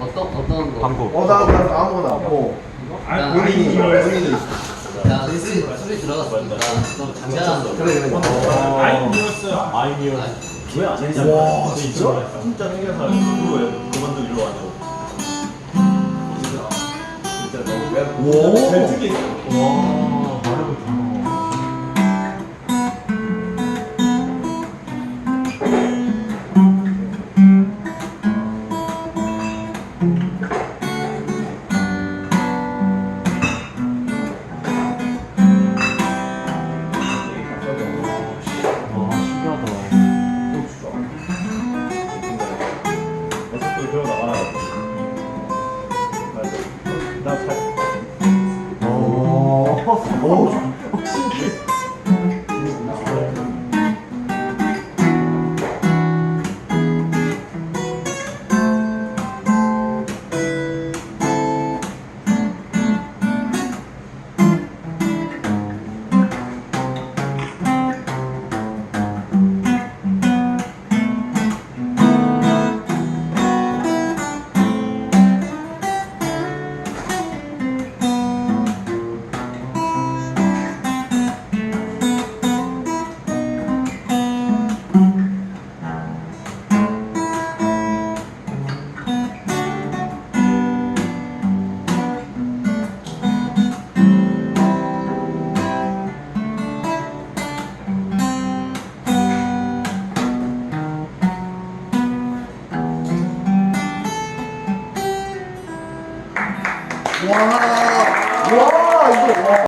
어떤 어떤 거? 방법. 어, 나, 나 아무거나. 어. 아, 본인이, 본인이. 야 술이 술이 들어갔으니까 좀 잔잔한 거. 그래, 그래. 어. 아이디어였어요. 아이디어. 왜안 했냐? 와, 진짜? 진짜 생겨서 일로 그만두고 일로 와줘. 오. 제일 특이했어. 와, 말해보자. 어. 어. 어 신기해. 와, 와, 이거, 와.